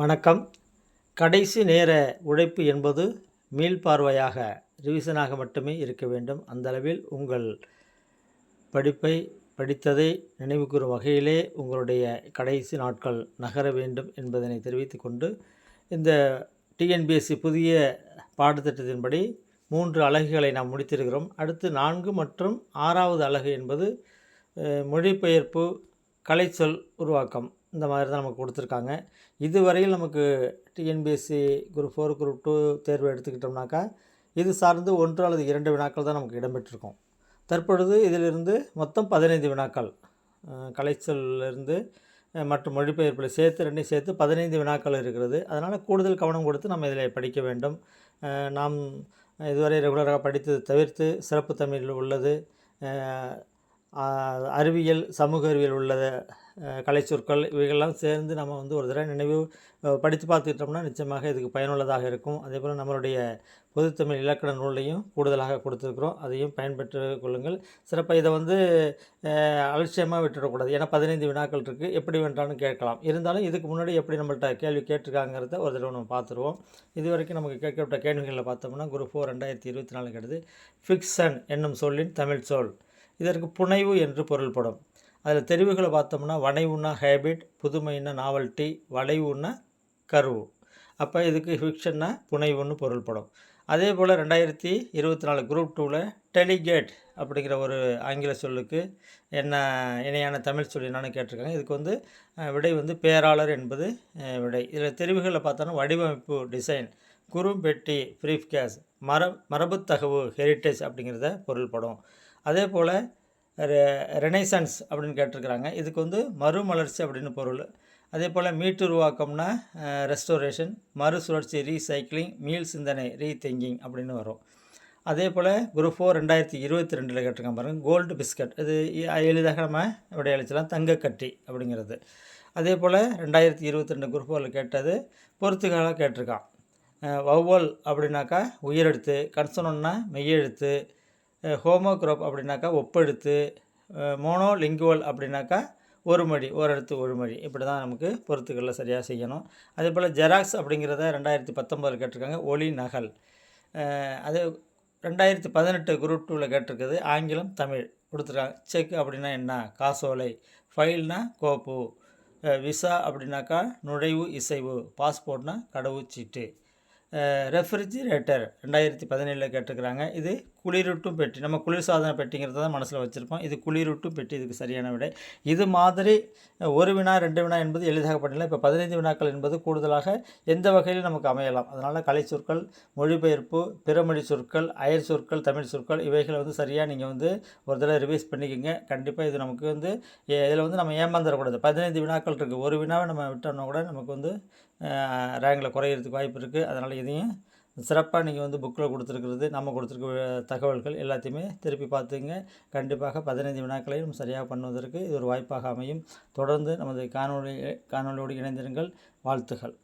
வணக்கம். கடைசி நேர உழைப்பு என்பது மீள்பார்வையாக ரிவிஷனாக மட்டுமே இருக்க வேண்டும். அந்த அளவில் உங்கள் படிப்பை படித்ததை நினைவுகூரும் வகையிலே உங்களுடைய கடைசி நாட்கள் நகர வேண்டும் என்பதனை தெரிவித்துக்கொண்டு இந்த டிஎன்பிஎஸ்சி புதிய பாடத்திட்டத்தின்படி மூன்று அலகுகளை நாம் முடித்திருக்கிறோம். அடுத்து நான்கு மற்றும் ஆறாவது அலகு என்பது மொழிபெயர்ப்பு கலைச்சொல் உருவாக்கம். இந்த மாதிரி தான் நமக்கு கொடுத்துருக்காங்க. இதுவரையில் நமக்கு TNPSC group four group two தேர்வு எடுத்துக்கிட்டோம்னாக்கா இது சார்ந்து ஒன்று அல்லது இரண்டு வினாக்கள் தான் நமக்கு இடம்பெற்றிருக்கும். தற்பொழுது இதிலிருந்து மொத்தம் பதினைந்து வினாக்கள் அஹ், கலைச்சொல்லிருந்து மற்றும் மொழிபெயர்ப்பில் சேர்த்து ரெண்டையும் சேர்த்து பதினைந்து வினாக்கள் இருக்கிறது. அதனால் கூடுதல் கவனம் கொடுத்து நம்ம இதில் படிக்க வேண்டும். நாம் இதுவரை ரெகுலராக படித்தது தவிர்த்து சிறப்பு தமிழில் உள்ளது. அறிவியல் சமூக அறிவியல் உள்ள கலைச்சொற்கள் இவைகள்லாம் சேர்ந்து நம்ம வந்து ஒரு தடவை நினைவு படித்து பார்த்துக்கிட்டோம்னா நிச்சயமாக இதுக்கு பயனுள்ளதாக இருக்கும். அதே போல் நம்மளுடைய பொதுத்தமிழ் இலக்கண நூலையும் கூடுதலாக கொடுத்துருக்குறோம். அதையும் பயன்பெற்று கொள்ளுங்கள். சிறப்பாக இதை வந்து அலட்சியமாக விட்டுடக்கூடாது ஏன்னா பதினைந்து வினாக்கள் இருக்குது எப்படி வேண்டாலும் கேட்கலாம். இருந்தாலும் இதுக்கு முன்னாடி எப்படி நம்மள்ட்ட கேள்வி கேட்டிருக்காங்கிறத ஒரு தடவை நம்ம பார்த்துருவோம். இது வரைக்கும் நமக்கு கேட்கப்பட்ட கேள்விகளில் பார்த்தோம்னா குரூப் ஃபோர் ரெண்டாயிரத்தி இருபத்தி நாலு கிடையாது ஃபிக்ஷன் என்னும் சொல்லின் தமிழ் சொல். இதற்கு புனைவு என்று பொருள்படும். அதில் தெரிவுகளை பார்த்தோம்னா வனைவுன்னா ஹேபிட் புதுமைன்னா நாவல்ட்டி வளைவுன்னா கருவு. அப்போ இதுக்கு ஃபிக்ஷன்னா புனைவுன்னு பொருள்படும். அதே போல் ரெண்டாயிரத்தி இருபத்தி நாலு குரூப் டூவில் டெலிகேட் அப்படிங்கிற ஒரு ஆங்கில சொல்லுக்கு என்ன இணையான தமிழ் சொல் என்னென்னு கேட்டிருக்காங்க. இதுக்கு வந்து விடை வந்து பேராளர் என்பது விடை. இதில் தெரிவுகளில் பார்த்தோன்னா வடிவமைப்பு டிசைன் குறும்பெட்டி ப்ரீஃப் கேஸ் மர மரபுத்தகவு ஹெரிட்டேஜ் அப்படிங்கிறத பொருள்படும். அதே போல் ரெனைசன்ஸ் அப்படின்னு கேட்டிருக்கிறாங்க. இதுக்கு வந்து மறுமலர்ச்சி அப்படின்னு பொருள். அதே போல் மீட்டுருவாக்கம்னா ரெஸ்டோரேஷன் மறுசுழற்சி ரீசைக்கிளிங் மீள் சிந்தனை ரீதிங்கிங் அப்படின்னு வரும். அதே போல் குரூப் ஃபோர் ரெண்டாயிரத்தி இருபத்தி ரெண்டில் கேட்டிருக்காங்க பாருங்கள் கோல்டு பிஸ்கட். இது எளிதாக நம்ம விடைய அழைச்சலாம் தங்கக்கட்டி அப்படிங்கிறது. அதே போல் ரெண்டாயிரத்தி இருபத்தி ரெண்டு குரூப் ஃபோரில் கேட்டது பொறுத்துக்காக கேட்டிருக்கான். வௌவல் அப்படின்னாக்கா உயிரெழுத்து கன்சனம்னா மெய்யெழுத்து ஹோமோக்ரோப் அப்படின்னாக்கா ஒப்பெழுத்து மோனோலிங்குவல் அப்படின்னாக்கா ஒரு மொழி ஓரெழுத்து ஒரு மொழி. இப்படி தான் நமக்கு பொறுத்துக்களில் சரியாக செய்யணும். அதே போல் ஜெராக்ஸ் அப்படிங்கிறத ரெண்டாயிரத்தி பத்தொம்பதில் கேட்டிருக்காங்க ஒளி நகல். அது ரெண்டாயிரத்தி பதினெட்டு குரூப் டூவில் கேட்டிருக்குது ஆங்கிலம் தமிழ் கொடுத்துருக்காங்க. செக் அப்படின்னா என்ன? காசோலை. ஃபைல்னா கோப்பு. விசா அப்படின்னாக்கா நுழைவு இசைவு. பாஸ்போர்ட்னா கடவுச்சீட்டு. ரெஃப்ரிஜிரேட்டர் ரெண்டாயிரத்தி பதினேழில் கேட்டிருக்கிறாங்க. இது குளிரூட்டும் பெட்டி. நம்ம குளிர்சாதன பெட்டிங்கிறத தான் மனசில் வச்சுருப்போம். இது குளிரூட்டும் பெட்டி இதுக்கு சரியான விடை. இது மாதிரி ஒரு வினா ரெண்டு வினா என்பது எளிதாக பண்ணலாம் இப்போ பதினைந்து வினாக்கள் என்பது கூடுதலாக எந்த வகையிலும் நமக்கு அமையலாம். அதனால் கலை சொற்கள் மொழிபெயர்ப்பு பிறமொழி சொற்கள் அயல் சொற்கள் தமிழ் சொற்கள் இவைகளை வந்து சரியாக நீங்கள் வந்து ஒரு தடவை ரிவைஸ் பண்ணிக்கோங்க. கண்டிப்பாக இது நமக்கு வந்து இதில் வந்து நம்ம ஏமாந்துடக்கூடாது பதினைந்து வினாக்கள் இருக்குது ஒரு வினாவை நம்ம விட்டோம்னா கூட நமக்கு வந்து ரேங்கில் குறையிறதுக்கு வாய்ப்பு இருக்குது அதனால் இதையும் சிறப்பாக நீங்கள் வந்து புக்கில் கொடுத்துருக்கிறது நம்ம கொடுத்துருக்க தகவல்கள் எல்லாத்தையுமே திருப்பி பார்த்துங்க கண்டிப்பாக பதினைந்து வினாக்களையும் சரியாக பண்ணுவதற்கு இது ஒரு வாய்ப்பாக அமையும். தொடர்ந்து நமது காணொளி காணொலியோடு இணைந்திருங்கள். வாழ்த்துகள்